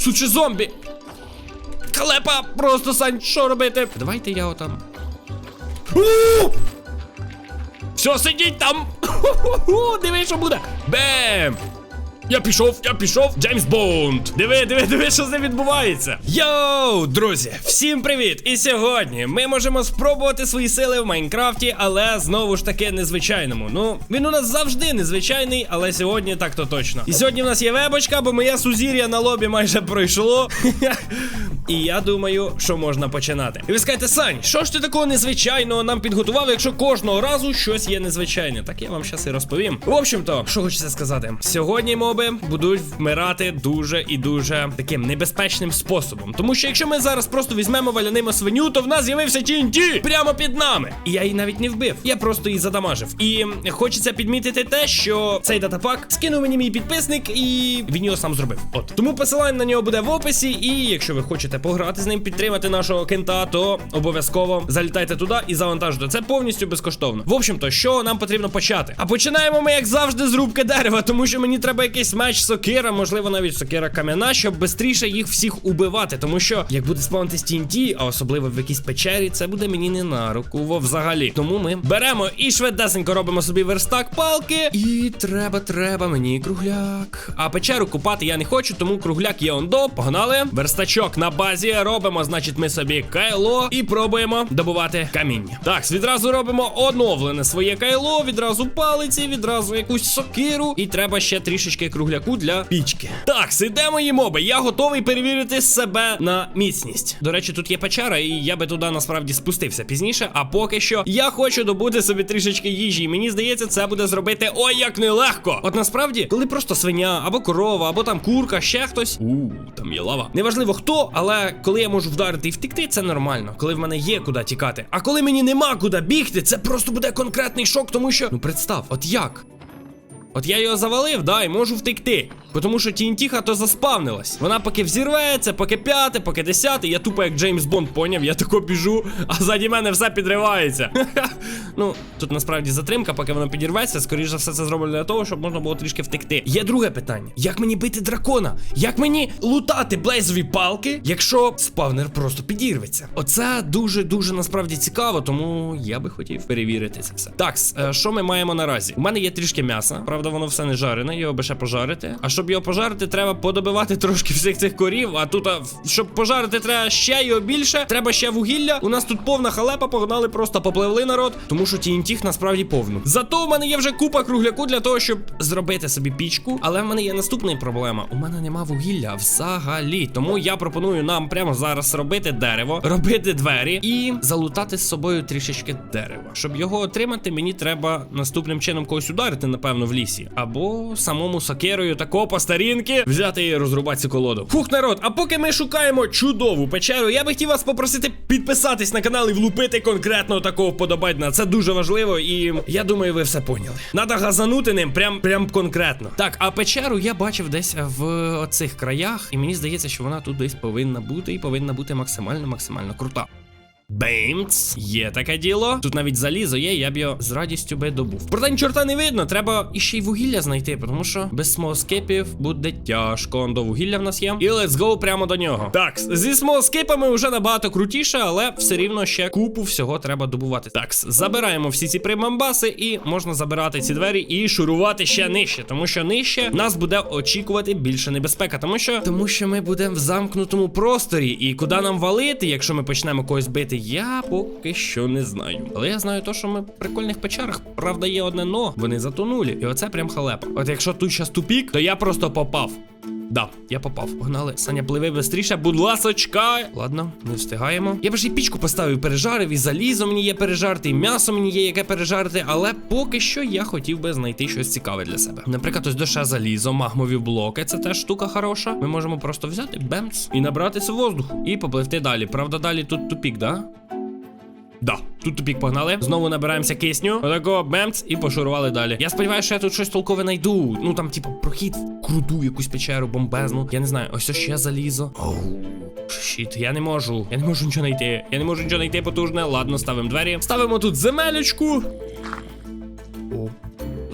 Суче зомбі! Халепа! Просто Сань, що робити? Давайте я отам. У! Все, сидіть там! Ху-ху-ху, Диви, що буде! Бем! Я пішов, я пішов, Джеймс Бонд. Диви, диви, диви, що з ним відбувається. Йоу, друзі, всім привіт! І сьогодні ми можемо спробувати свої сили в Майнкрафті, але знову ж таки незвичайному. Ну, він у нас завжди незвичайний, але сьогодні так то точно. І сьогодні в нас є вебочка, бо моє сузір'я на лобі майже пройшло. І я думаю, що можна починати. І ви скажете, Сань, що ж ти такого незвичайного нам підготував, якщо кожного разу щось є незвичайне? Так я вам щас і розповім. В общем-то, що хочеться сказати, сьогодні моби будуть вмирати дуже і дуже таким небезпечним способом. Тому що якщо ми зараз просто візьмемо валянимо свиню, то в нас з'явився TNT прямо під нами. І я її навіть не вбив. Я просто її задамажив. І хочеться підмітити те, що цей датапак скинув мені мій підписник, і він його сам зробив. От тому посилання на нього буде в описі. І якщо ви хочете пограти з ним, підтримати нашого кента, то обов'язково залітайте туди і завантажуйте. Це повністю безкоштовно. В общем-то, що нам потрібно почати? А починаємо ми, як завжди, з рубки дерева, тому що мені треба якийсь меч сокира, можливо, навіть сокира кам'яна, щоб швидше їх всіх убивати. Тому що як буде спавнитись TNT, а особливо в якійсь печері, це буде мені не на руку взагалі. Тому ми беремо і швидесенько робимо собі верстак палки. І треба, треба мені кругляк. А печеру купати я не хочу, тому кругляк є ондо. Погнали. Верстачок на базі робимо, значить, ми собі кайло і пробуємо добувати каміння. Так, відразу робимо оновлене своє кайло, відразу палиці, відразу якусь сокиру. І треба ще трішечки кругляку для пічки. Так, сидемо мої моби. Я готовий перевірити себе на міцність. До речі, тут є печера, і я би туди насправді спустився пізніше. А поки що я хочу добути собі трішечки їжі. І мені здається, це буде зробити ой як нелегко. От насправді, коли просто свиня або корова, або там курка, ще хтось. У, там є лава. Неважливо хто, але коли я можу вдарити і втекти, це нормально. Коли в мене є куди тікати. А коли мені нема куди бігти, це просто буде конкретний шок, тому що. Ну представ, от як? От я його завалив, да, і можу втекти. Тому що тінтіха то заспавнилась. Вона поки взірветься, поки п'яте, поки десяте. Я тупо як Джеймс Бонд поняв, я тако біжу, а ззаді мене все підривається. ну, тут насправді затримка, поки воно підірветься, скоріш за все, це зроблено для того, щоб можна було трішки втекти. Є друге питання: як мені бити дракона? Як мені лутати блейзові палки, якщо спавнер просто підірветься? Оце дуже дуже насправді цікаво, тому я би хотів перевірити це все. Так, е, що ми маємо наразі? У мене є трішки м'яса, правда, воно все не жарене, його би ще пожарити. А щоб його пожарити, треба подобивати трошки всіх цих корів. А тут, щоб пожарити, треба ще його більше. Треба ще вугілля. У нас тут повна халепа, погнали, просто попливли народ, тому що TNT насправді повно. Зато в мене є вже купа кругляку для того, щоб зробити собі пічку. Але в мене є наступна проблема. У мене нема вугілля взагалі. Тому я пропоную нам прямо зараз робити дерево, робити двері і залутати з собою трішечки дерева. Щоб його отримати, мені треба наступним чином когось ударити, напевно, в лісі. Або самому сокирою тако по старінки взяти і розрубати цю колоду. Фух, народ, а поки ми шукаємо чудову печеру, я би хотів вас попросити підписатись на канал і влупити конкретно такого вподобайна. Це дуже важливо, і я думаю, ви все поняли. Надо газанути ним прям прям конкретно. Так, а печеру я бачив десь в оцих краях, і мені здається, що вона тут десь повинна бути і повинна бути максимально максимально крута. Беймц, є таке діло. Тут навіть залізо є, я б його з радістю би добув. Проте ні чорта не видно, треба іще й вугілля знайти, тому що без смолскипів буде тяжко. До вугілля в нас є. І let's go прямо до нього. Так, зі смолскипами вже набагато крутіше, але все рівно ще купу всього треба добувати. Так, забираємо всі ці примамбаси, і можна забирати ці двері і шурувати ще нижче, тому що нижче нас буде очікувати більше небезпека, тому що тому що ми будемо в замкнутому просторі, і куди нам валити, якщо ми почнемо когось бити. Я поки що не знаю. Але я знаю то, що ми в прикольних печерах. Правда, є одне но, вони затонулі. І оце прям халепа. От якщо тут щас тупік, то я просто попав. Да, я попав. Погнали. Саня, пливи бистріше, будь ласочка. Ладно, не встигаємо. Я б ж і пічку поставив, пережарив, і залізо мені є пережарити, і м'ясо мені є яке пережарити, але поки що я хотів би знайти щось цікаве для себе. Наприклад, ось душа залізо, магмові блоки, це теж штука хороша. Ми можемо просто взяти бемц і набратися воздуху. І попливти далі. Правда, далі тут тупік, да? Да, тут тупік погнали. Знову набираємося кисню. Отако бемц і пошурували далі. Я сподіваюся, що я тут щось толкове найду. Ну там, типу, прохід в круту якусь печеру, бомбезну. Я не знаю, ось ще залізо. Оу. Щіт, я не можу. Я не можу нічого знайти. Я не можу нічого знайти потужне. Ладно, ставимо двері. Ставимо тут земелечку.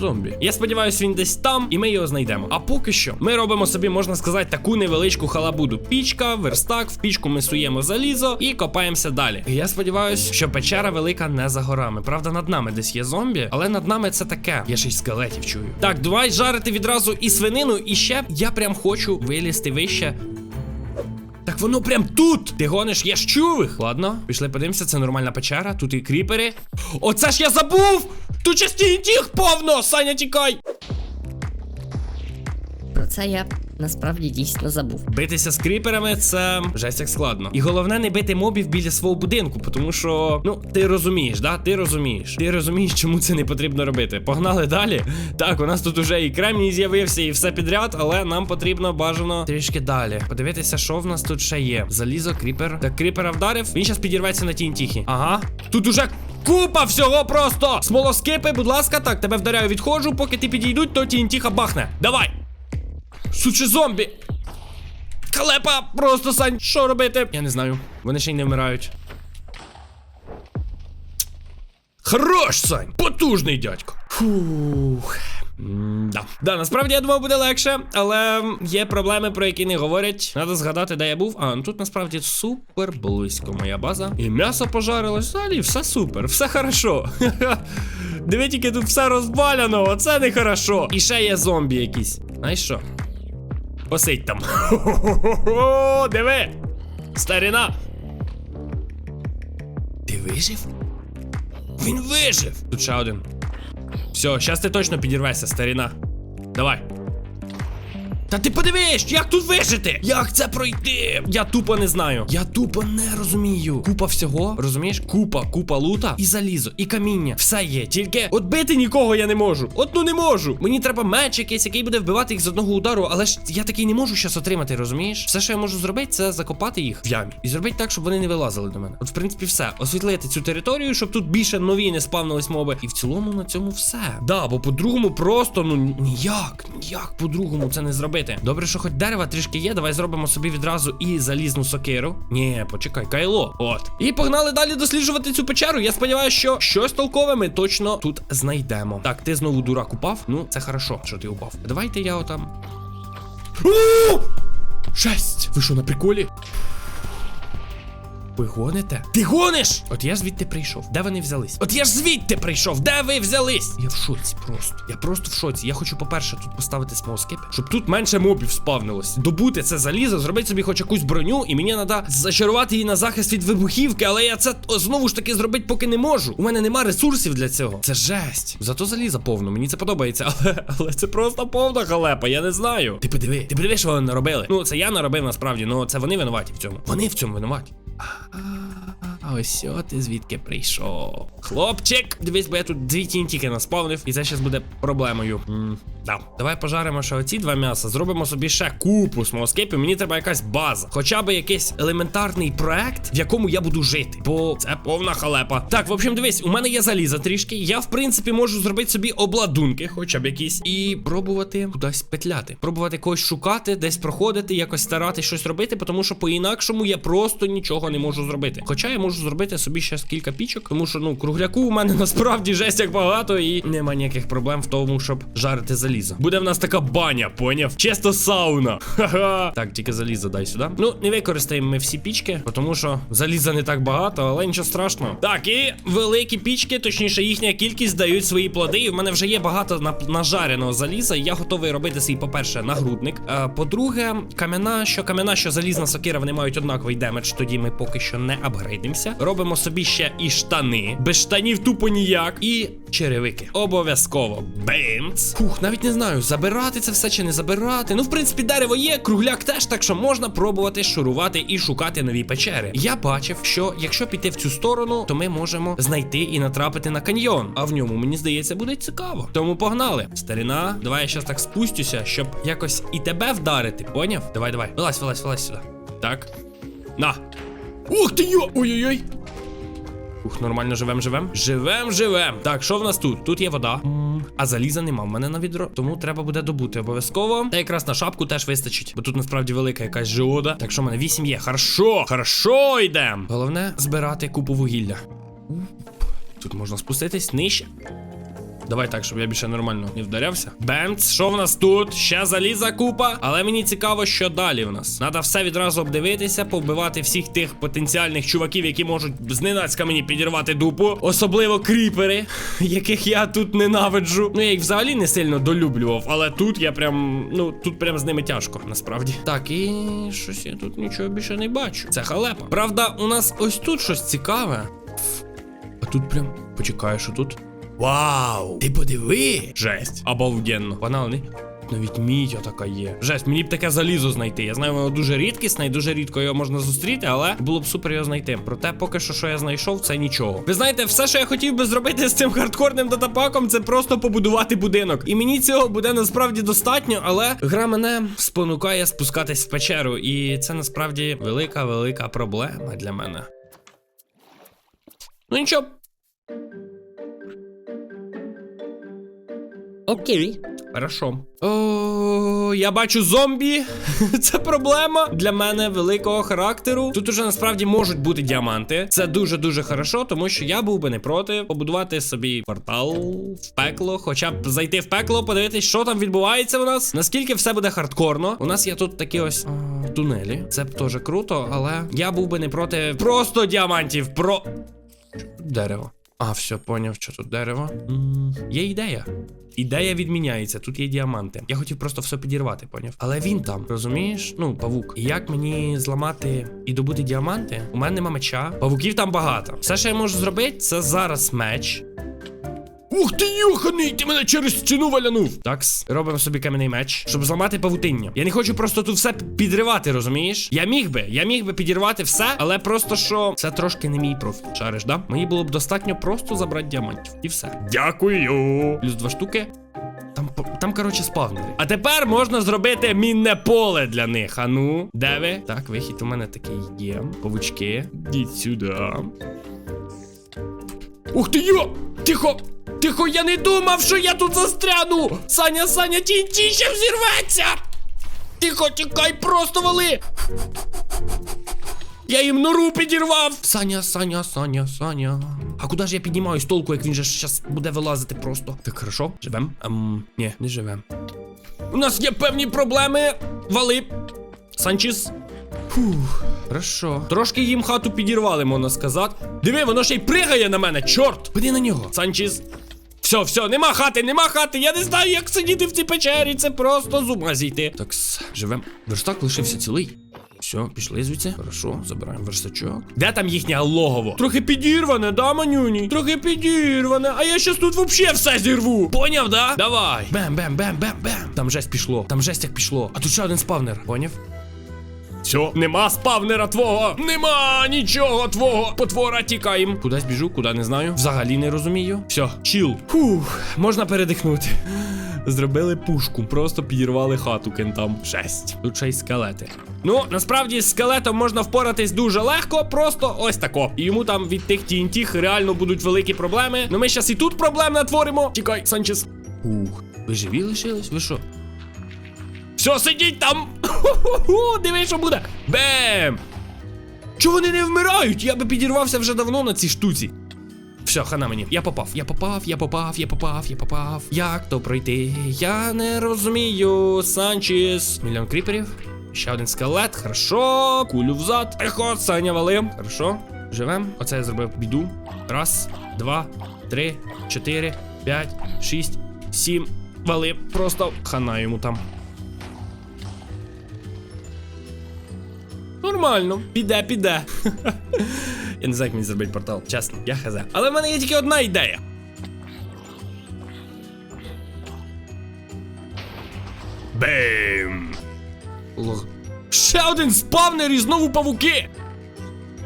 Зомбі. Я сподіваюся, він десь там, і ми його знайдемо. А поки що ми робимо собі, можна сказати, таку невеличку халабуду. Пічка, верстак, в пічку ми суємо залізо і копаємося далі. І я сподіваюся, що печера велика не за горами. Правда, над нами десь є зомбі, але над нами це таке. Я ще й скелетів чую. Так, давай жарити відразу і свинину, і ще я прям хочу вилізти вище. Так воно прям тут! Ти гониш, я ж чув їх. Ладно, пішли подивимося, це нормальна печера, тут і кріпери. Оце ж я забув! Тут часті тіх повно! Саня, тікай! Про це я насправді дійсно забув. Битися з кріперами це жесть як складно. І головне не бити мобів біля свого будинку, тому що, ну, ти розумієш, да? Ти розумієш. Ти розумієш, чому це не потрібно робити. Погнали далі. Так, у нас тут уже і кремній з'явився, і все підряд, але нам потрібно бажано трішки далі. Подивитися, що в нас тут ще є. Залізо, кріпер. Так, кріпера вдарив. Він зараз підірветься на тінтіхі. Ага. Тут уже. Купа всього просто! Смолоскипи, будь ласка, так, тебе вдаряю, відходжу, поки ти підійдуть, то тінтіха бахне. Давай! Сучі зомбі! Халепа! Просто Сань, що робити? Я не знаю. Вони ще й не вмирають. Хорош, Сань! Потужний дядько. Фух. Да. да, насправді я думав буде легше, але є проблеми, про які не говорять. Надо згадати, де я був. А, ну тут насправді супер близько моя база. І м'ясо пожарилось, взагалі все супер, все хорошо. Диви, тільки тут все розваляно, оце не хорошо. І ще є зомбі якісь. Знаєш що? Посидь там. Диви! Старина! Ти вижив? Він вижив! Тут ще один. Все, сейчас ты точно підірвешся, старина. Давай. Та ти подивись, як тут вижити? Як це пройти? Я тупо не знаю. Я тупо не розумію. Купа всього, розумієш? Купа, купа лута і залізо, і каміння. Все є. Тільки от бити нікого я не можу. От ну не можу. Мені треба меч якийсь, який буде вбивати їх з одного удару, але ж я такий не можу щас отримати, розумієш? Все, що я можу зробити, це закопати їх в ямі. І зробити так, щоб вони не вилазили до мене. От, в принципі, все. Освітлити цю територію, щоб тут більше нові не спавнились моби. І в цілому на цьому все. Да, бо по-другому просто, ну ніяк, ніяк по-другому це не зробити. Добре, що хоч дерева трішки є. Давай зробимо собі відразу і залізну сокиру. Ні, почекай, кайло. От. І погнали далі досліджувати цю печеру. Я сподіваюся, що щось толкове ми точно тут знайдемо. Так, ти знову дурак упав. Ну, це хорошо, що ти упав. Давайте я отам. Шесть! Ви що на приколі? Ви гоните? Ти гониш? От я звідти прийшов. Де вони взялись? От я ж звідти прийшов. Де ви взялись? Я в шоці просто. Я просто в шоці. Я хочу, по-перше, тут поставити смолскип, щоб тут менше мобів спавнилось. Добути це залізо, зробити собі хоч якусь броню, і мені треба зачарувати її на захист від вибухівки, але я це знову ж таки зробити поки не можу. У мене нема ресурсів для цього. Це жесть. Зато заліза повно. Мені це подобається, але, але це просто повна халепа. Я не знаю. Ти подиви, ти подиви, що вони наробили. Ну, це я наробив насправді, ну це вони винуваті в цьому. Вони в цьому винуваті. А ось о, ти звідки прийшов. Хлопчик, дивись, бо я тут дві тінтіки наспавнив, і це зараз буде проблемою. М, да. Давай пожаримо ще оці два м'яса, зробимо собі ще купу смолоскипів. Мені треба якась база. Хоча б якийсь елементарний проект, в якому я буду жити. Бо це повна халепа. Так, в общем, дивись, у мене є заліза трішки. Я, в принципі, можу зробити собі обладунки, хоча б якісь, і пробувати кудись петляти. Пробувати когось шукати, десь проходити, якось старатись щось робити, тому що по-інакшому я просто нічого не можу зробити. Хоча я можу зробити собі ще кілька пічок, тому що ну кругляку у мене насправді жесть як багато, і нема ніяких проблем в тому, щоб жарити залізо. Буде в нас така баня, поняв? Чисто сауна. Ха-ха. Так, тільки залізо дай сюди. Ну, не використаємо ми всі пічки, тому що заліза не так багато, але нічого страшного. Так, і великі пічки, точніше, їхня кількість дають свої плоди. І в мене вже є багато нажареного заліза. Я готовий робити свій, по-перше, нагрудник. А, по-друге, кам'яна, що кам'яна, що залізна сокира, вони мають однаковий демедж, тоді ми поки що не апгрейдимося. Робимо собі ще і штани. Без штанів тупо ніяк. І черевики. Обов'язково. Бимц. Фух, навіть не знаю, забирати це все чи не забирати. Ну, в принципі, дерево є, кругляк теж, так що можна пробувати шурувати і шукати нові печери. Я бачив, що якщо піти в цю сторону, то ми можемо знайти і натрапити на каньйон. А в ньому, мені здається, буде цікаво. Тому погнали. Старина, давай я щас так спустюся, щоб якось і тебе вдарити. Поняв? Давай, давай. Вилазь, вилазь, вилазь сюди. Так. На. Ух ти йо! Ой-ой-ой. Ух, нормально живем, живем. Живем, живем. Так, що в нас тут? Тут є вода. А заліза нема в мене на відро, тому треба буде добути обов'язково. Та якраз на шапку теж вистачить, бо тут насправді велика якась жиода. Так що в мене 8 є. Хорошо, хорошо йдем. Головне збирати купу вугілля. Тут можна спуститись нижче. Давай так, щоб я більше нормально не вдарявся. Бемц, що в нас тут? Ще заліза купа. Але мені цікаво, що далі в нас. Надо все відразу обдивитися, повбивати всіх тих потенціальних чуваків, які можуть зненацька мені підірвати дупу. Особливо кріпери, яких я тут ненавиджу. Ну я їх взагалі не сильно долюблював, але тут я прям, ну тут прям з ними тяжко, насправді. Так, і щось я тут нічого більше не бачу. Це халепа. Правда, у нас ось тут щось цікаве. А тут прям почекай, що тут. Вау! Ти подиви! Жесть! Обалденно. Погнали. Навіть мідь така є. Жесть, мені б таке залізо знайти. Я знаю, воно дуже рідкісне і дуже рідко його можна зустріти, але було б супер його знайти. Проте, поки що, що я знайшов, це нічого. Ви знаєте, все, що я хотів би зробити з цим хардкорним датапаком, це просто побудувати будинок. І мені цього буде насправді достатньо, але гра мене спонукає спускатись в печеру. І це насправді велика, велика проблема для мене. Ну нічого, Окей. Хорошо. О, я бачу зомбі. Це проблема для мене великого характеру. Тут уже насправді можуть бути діаманти. Це дуже дуже хорошо, тому що я був би не проти побудувати собі портал в пекло, хоча б зайти в пекло, подивитись, що там відбувається у нас. Наскільки все буде хардкорно. У нас є тут такі ось а, тунелі. Це б теж круто, але я був би не проти просто діамантів. Про дерево. А, все, поняв, що тут дерево. є ідея. Ідея відміняється, тут є діаманти. Я хотів просто все підірвати, поняв. Але він там, розумієш? Ну, павук. І як мені зламати і добути діаманти? У мене нема меча. Павуків там багато. Все, що я можу зробити, це зараз меч. Ух ти, йоханий, ти мене через стіну валянув. Такс, робимо собі кам'яний меч, щоб зламати павутиння. Я не хочу просто тут все підривати, розумієш? Я міг би, я міг би підірвати все, але просто що це трошки не мій профіль. Шариш, да? Мені було б достатньо просто забрати діамантів. І все. Дякую. Плюс два штуки. Там, там, коротше, спавнери. А тепер можна зробити мінне поле для них. А ну, де ви? Так, вихід у мене такий є. Павучки. Йдіть сюди. Ух ти йо! Тихо! Тихо, я не думав, що я тут застряну! Саня, Саня, TNT ще взірветься! Тихо, тікай, просто вали! Я їм нору підірвав! Саня, Саня, Саня, Саня. А куди ж я піднімаю з толку, як він же зараз буде вилазити просто? Так, хорошо, живем? Ем, ні, не живем. У нас є певні проблеми. Вали. Санчіс. Фух, хорошо. Трошки їм хату підірвали, можна сказати. Диви, воно ще й пригає на мене, чорт! Піди на нього. Санчіс. Все, все, нема хати, нема хати. Я не знаю, як сидіти в цій печері. Це просто з ума зійти. Так, живем. Верстак лишився цілий. Все, пішли звідси. Хорошо, забираємо верстачок. Де там їхнє логово? Трохи підірване, да, манюні? Трохи підірване. А я щас тут вообще все зірву. Поняв, да? Давай. Бем, бем, бем, бем, бем. Там жесть пішло. Там жесть як пішло. А тут ще один спавнер. Поняв? Все, нема спавнера твого. Нема нічого твого. Потвора тікаєм. Кудись біжу, куди не знаю. Взагалі не розумію. Все, чіл. Фух, можна передихнути. Зробили пушку, просто підірвали хату кентам. Шесть. Тут ще й скелети. Ну, насправді з скелетом можна впоратись дуже легко, просто ось тако. І йому там від тих TNT реально будуть великі проблеми. Ну ми щас і тут проблем натворимо. Тікай, Санчес. Ух, ви живі лишились? Ви що? Все, сидіть там! Диви, що буде! Бем! Чого вони не вмирають? Я би підірвався вже давно на цій штуці. Все, хана мені. Я попав, я попав, я попав, я попав, я попав. Як то пройти? Я не розумію. Санчіс. Мільйон кріперів. Ще один скелет. Хорошо. Кулю взад. Ехо, Саня валим. Хорошо. Живем. Оце я зробив біду. Раз, два, три, чотири, п'ять, шість, сім. Вали. Просто хана йому там. Нормально, піде, піде. я не знаю, як мені зробити портал. Чесно, я хз. Але в мене є тільки одна ідея. Бем! Лох. Ще один спавнер і знову павуки!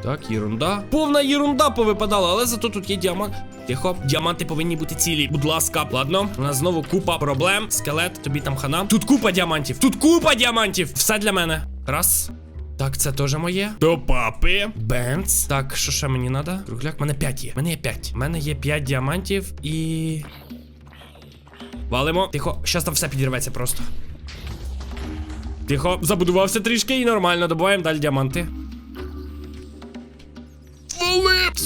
Так, єрунда. Повна єрунда повипадала, але зато тут є діамант. Тихо, діаманти повинні бути цілі. Будь ласка, ладно. У нас знову купа проблем. Скелет, тобі там хана. Тут купа діамантів. Тут купа діамантів. Все для мене. Раз. Так, це теж моє. До папи. Бенц. Так, що ще мені треба? Кругляк, мене 5 є. Мене є 5. У мене є 5 діамантів і. Валимо. Тихо, щас там все підірветься просто. Тихо, забудувався трішки і нормально. Добуваємо далі діаманти.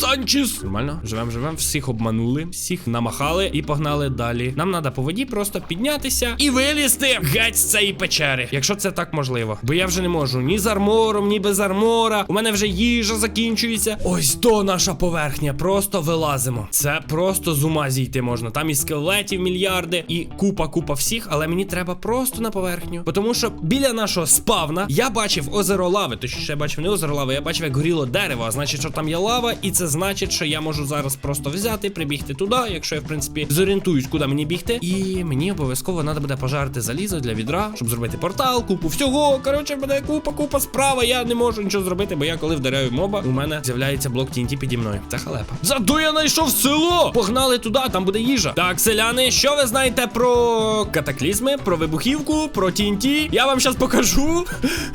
Вали! Санчес. Нормально, живем, живем. Всіх обманули, всіх намахали і погнали далі. Нам треба по воді просто піднятися і вилізти геть з цієї печери. Якщо це так можливо. Бо я вже не можу ні з армором, ні без армора. У мене вже їжа закінчується. Ось то наша поверхня. Просто вилазимо. Це просто з ума зійти можна. Там і скелетів мільярди, і купа, купа всіх, але мені треба просто на поверхню. Тому що біля нашого спавна я бачив озеро лави. Точніше, я бачив не озеро лави, я бачив, як горіло дерево. А значить, що там є лава, і це значить, що я можу зараз просто взяти, прибігти туди, якщо я, в принципі, зорієнтуюсь, куди мені бігти. І мені обов'язково треба буде пожарити залізо для відра, щоб зробити портал, купу всього. Коротше, мене купа, купа справа. Я не можу нічого зробити, бо я коли вдаряю моба, у мене з'являється блок TNT піді мною. Це халепа. Зато я знайшов село! Погнали туди, там буде їжа. Так, селяни, що ви знаєте про катаклізми, про вибухівку, про TNT? Я вам зараз покажу.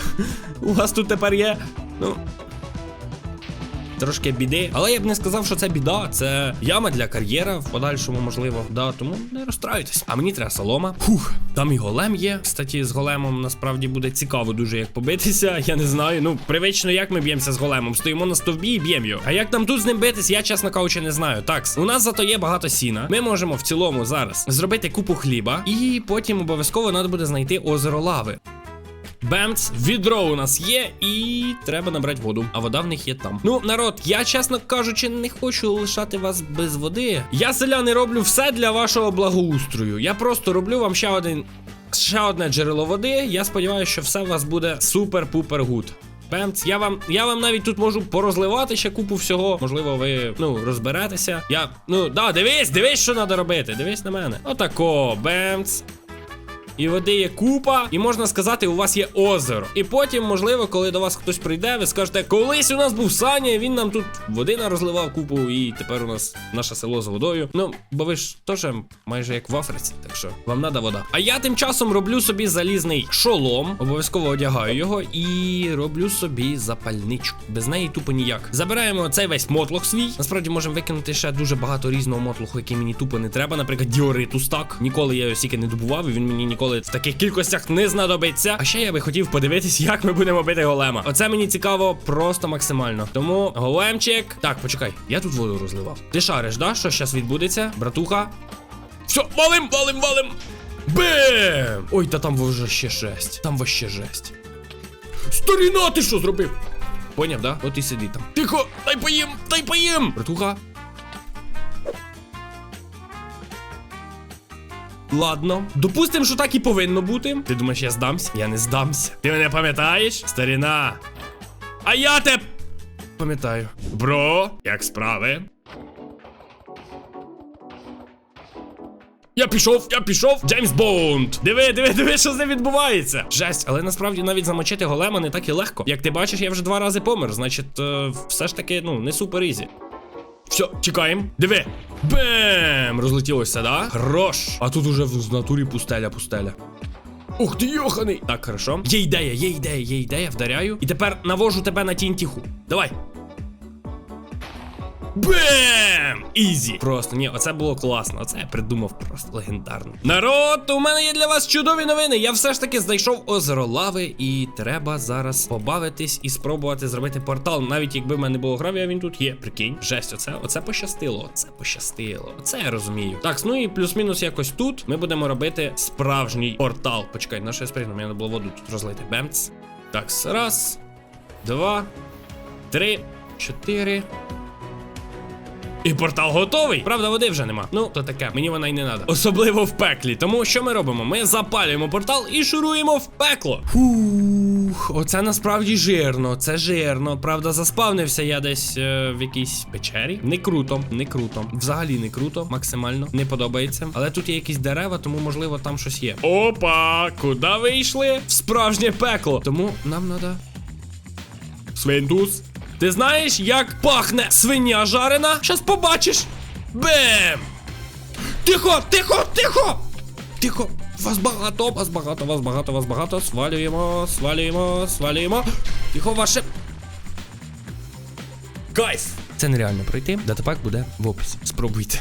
У вас тут тепер є. Ну, Трошки біди, але я б не сказав, що це біда. Це яма для кар'єра в подальшому, можливо. Да, тому не розстраюйтесь. А мені треба солома. Фух, там і голем є. Кстати, з големом насправді буде цікаво дуже як побитися. Я не знаю. Ну, привично, як ми б'ємося з големом. Стоїмо на стовбі і б'ємо його. А як там тут з ним битись, я чесно кажучи, не знаю. Так, у нас зато є багато сіна. Ми можемо в цілому зараз зробити купу хліба, і потім обов'язково треба буде знайти озеро лави. Бемц, відро у нас є, і треба набрати воду. А вода в них є там. Ну, народ, я, чесно кажучи, не хочу лишати вас без води. Я селяни роблю все для вашого благоустрою. Я просто роблю вам ще один. Ще одне джерело води. Я сподіваюся, що все у вас буде супер-пупер гуд. Бемц, я вам, я вам навіть тут можу порозливати ще купу всього. Можливо, ви ну розберетеся. Я. Ну, да, дивись, дивись, що треба робити. Дивись на мене. Отако, бемц. І води є купа, і можна сказати, у вас є озеро. І потім, можливо, коли до вас хтось прийде, ви скажете, колись у нас був Саня, він нам тут води нарозливав купу, і тепер у нас наше село з водою. Ну, бо ви ж теж майже як в Африці, так що вам треба вода. А я тим часом роблю собі залізний шолом, обов'язково одягаю його і роблю собі запальничку. Без неї тупо ніяк. Забираємо цей весь мотлох свій. Насправді можемо викинути ще дуже багато різного мотлоху, який мені тупо не треба. Наприклад, діориту стак. Ніколи я його стільки не добував, і він мені ніколи в таких кількостях не знадобиться. А ще я би хотів подивитись, як ми будемо бити голема. Оце мені цікаво просто максимально. Тому големчик. Так, почекай, я тут воду розливав. Ти шариш, да? Що зараз відбудеться, братуха? Все, валим, валим, валим! Бем! Ой, та там вже ще жесть. Там вообще жесть. Старіна, ти що зробив? Поняв, да? От і сиди там. Тихо, дай поїм, дай поїм! Братуха. Ладно, допустим, що так і повинно бути. Ти думаєш, я здамся? Я не здамся. Ти мене пам'ятаєш? Старіна. А я те пам'ятаю. Бро, як справи? Я пішов, я пішов, Джеймс Бонд. Диви, диви, диви, що з ним відбувається. Жесть, але насправді навіть замочити голема не так і легко. Як ти бачиш, я вже два рази помер. Значить, е, все ж таки, ну, не супер ізі. Все, чекаємо. Диви. Бем! Розлетілося, да? Хорош. А тут уже в натурі пустеля, пустеля. Ух ти, йоханий! Так, хорошо. Є ідея, є ідея, є ідея, вдаряю. І тепер навожу тебе на тінтіху. Давай. Бем! Ізі! Просто ні, оце було класно. Оце я придумав просто легендарно. Народ, у мене є для вас чудові новини. Я все ж таки знайшов озеро лави, і треба зараз побавитись і спробувати зробити портал. Навіть якби в мене було гравія, він тут є. Прикинь, жесть, оце, оце пощастило. Оце пощастило. Оце я розумію. Так, ну і плюс-мінус якось тут ми будемо робити справжній портал. Почекай, на що я спригну, мені було воду тут розлити. Бемц. Так, раз, два, три, чотири. І портал готовий. Правда, води вже нема. Ну, то таке, мені вона й не треба. Особливо в пеклі. Тому що ми робимо? Ми запалюємо портал і шуруємо в пекло. Фух, оце насправді жирно. Це жирно. Правда, заспавнився я десь е, в якійсь печері. Не круто, не круто. Взагалі не круто, максимально не подобається. Але тут є якісь дерева, тому можливо там щось є. Опа, куди вийшли? В справжнє пекло. Тому нам треба Свинтус. Ти знаєш, як пахне свиня жарена? Щас побачиш. Бем! Тихо, тихо, тихо! Тихо! Вас багато, вас багато, вас багато, вас багато. Свалюємо, свалюємо, свалюємо. Тихо, ваше. Кайф! Це нереально пройти. Датапак буде в описі. Спробуйте.